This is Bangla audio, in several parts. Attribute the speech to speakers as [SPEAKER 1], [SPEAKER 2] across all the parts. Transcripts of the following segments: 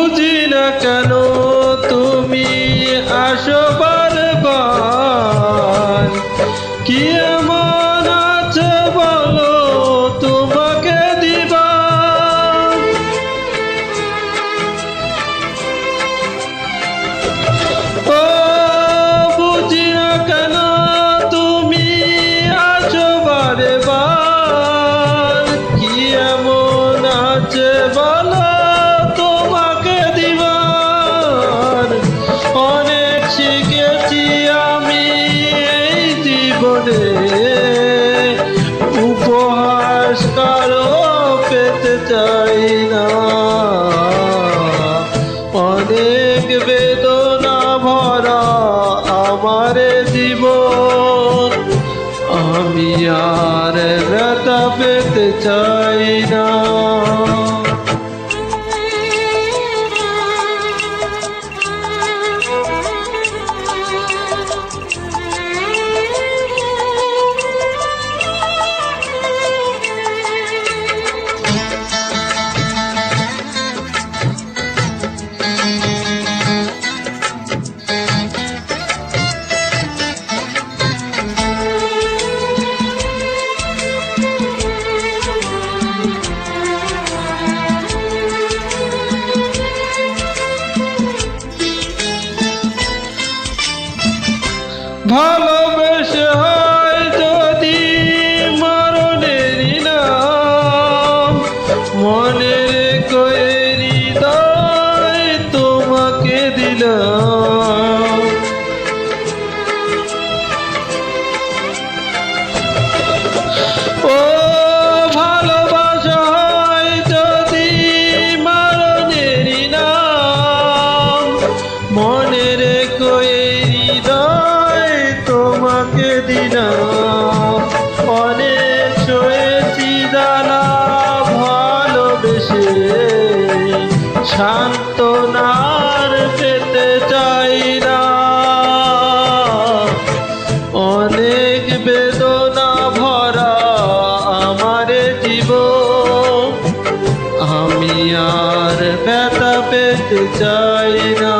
[SPEAKER 1] বুঝি না কেন তুমি আসো অনেক বেদনা ভরা আমার জীব আমি আর পেতে চাই না। ভালোবেসে হয় যদি মরণেরই নাম মনের কয়েরি দানা ভালোবেসে। শান্তনার চাই না। অনেক বেদনা ভরা আমার আমি আর ব্যথা পেতে চাই না।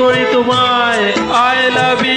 [SPEAKER 1] করি তোমায় আই লাভ